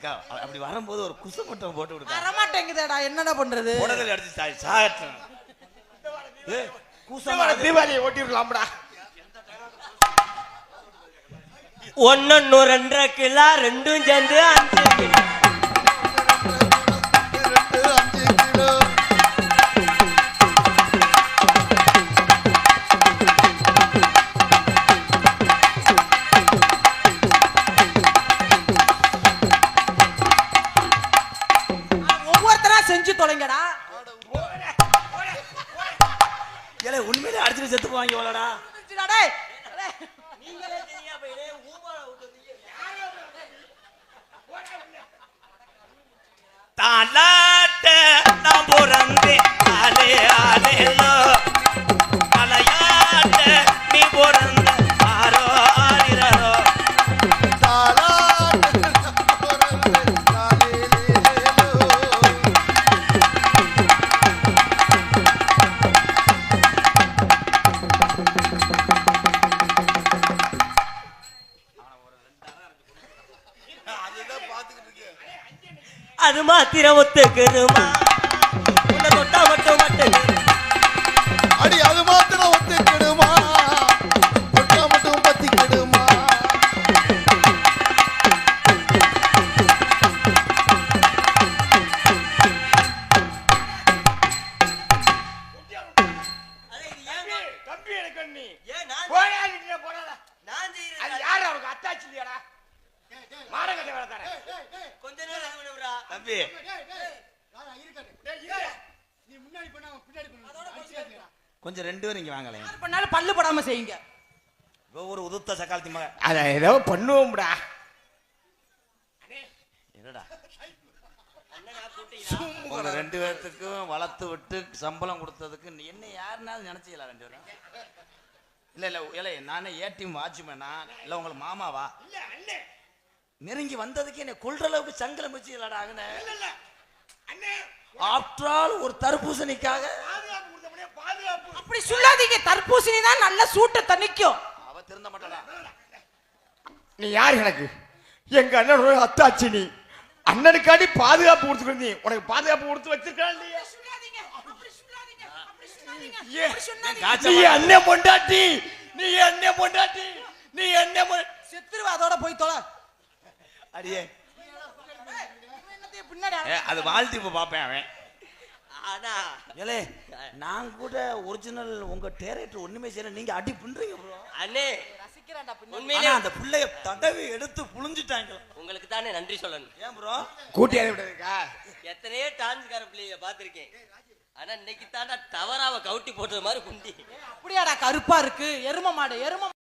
அக்கா அப்படி வரும்போது ஒரு குசு மட்டும் போட்டு விடுக்கா வரமாட்டேங்குதேடா என்னடா பண்றது? உடனே அடிச்சு சாய் சாகட்டும். ஏய், கூசமா இருக்கு. தீபாவளியை ஓட்டிடலாம்டா. ஒன்னு ரெண்டரை கிலோ ரெண்டும் சேர்ந்து அஞ்சு கிலோ. உண்மையிலே அடிச்சுட்டு செத்து போவாங்க இவ்வளோடா. அது மாத்திரம் ஒத்துக்கணுமா உன்னை தொட்டா மட்டும் மட்டும். தம்பி. நீ முன்னாடி பண்ண அவன் பின்னாடி பண்ண கொஞ்சம் ரெண்டு பேரும் இங்க வாங்கலேன் யார் பண்ணாலும் பல்லு படாம செய்யுங்க. ஒரு உதுத்த சக்காலத்தி மக அத ஏதோ பண்ணுவோம்டா. என்னடா? உங்க ரெண்டு பேர்த்துக்கும் வளர்த்து விட்டு சம்பளம் கொடுத்ததுக்கு என்ன யாருனாலும் நினைச்சீங்களா ரெண்டு பேரும்? இல்ல. இல்ல இல்ல நானே ஏடிஎம் வாட்ச்மேனா? இல்ல உங்களுக்கு மாமாவா? இல்ல அண்ணே. நெருங்கி வந்ததுக்கு என்ன கொள்ற அளவுக்கு சங்கலம் வச்சுக்கலாடா அங்கன இல்ல இல்ல. அண்ணே ஆஃப்டர் ஆல் ஒரு தர்பூசணிக்காக. பாதுகாப்பு கொடுத்தவனே பாதுகாப்பு. அப்படி சொல்லாதீங்க தர்பூசணி தான் நல்ல சூட்டை தணிக்கும். அவ திருந்த மாட்டாடா நீ யார் எனக்கு? எங்க அண்ணனோட அத்தாச்சி நீ. அண்ணனுக்காண்டி பாதுகாப்பு கொடுத்துக்கிட்டு நீ உனக்கு பாதுகாப்பு கொடுத்து வச்சிருக்கான் இல்லையா நீ அண்ணன் பொண்டாட்டி. நீ அண்ணன் பொண்டாட்டி. நீ அண்ணன் செத்துருவா அதோட போய் தொலை. அடியே. அது வாழ்த்து இப்ப பாப்பேன் அவன். ஆனா ஏலே நான் கூட ஒரிஜினல் உங்க டேரக்டர் ஒண்ணுமே செய்யல. நீங்க அடி பண்றீங்க ப்ரோ அண்ணே உண்மையிலே ஆனா அந்த புள்ளைய தடவி எடுத்து புழிஞ்சிட்டாங்க. உங்களுக்கு தானே நன்றி சொல்லணும். ஏன் ப்ரோ கூட்டி விடுறதுக்கா எத்தனையோ டான்ஸ்கார பிள்ளைய பார்த்திருக்கேன். ஆனா இன்னைக்கு தாண்டா டவராவை கவுட்டி போட்டது மாதிரி குண்டி அப்படியாடா கருப்பா இருக்கு. எரும மாடு எரும